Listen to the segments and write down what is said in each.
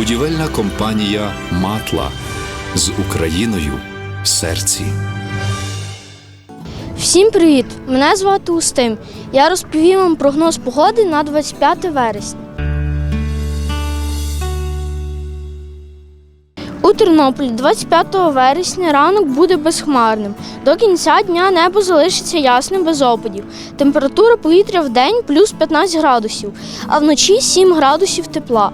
Будівельна компанія Матла з Україною в серці. Всім привіт! Мене звати Устим. Я розповім вам прогноз погоди на 25 вересня. У Тернополі 25 вересня ранок буде безхмарним. До кінця дня небо залишиться ясним без опадів. Температура повітря в день плюс 15 градусів, а вночі 7 градусів тепла.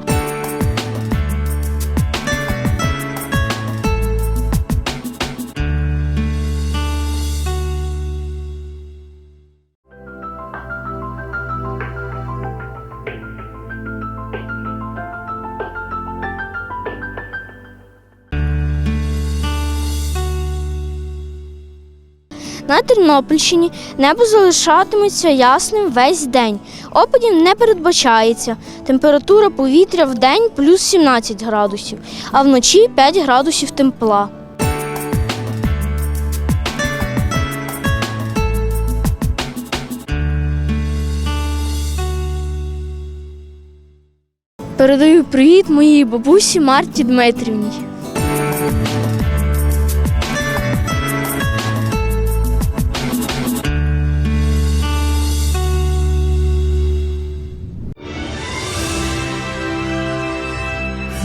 На Тернопільщині небо залишатиметься ясним весь день. Опадів не передбачається. Температура повітря в день плюс 17 градусів, а вночі 5 градусів тепла. Передаю привіт моїй бабусі Марті Дмитрівні.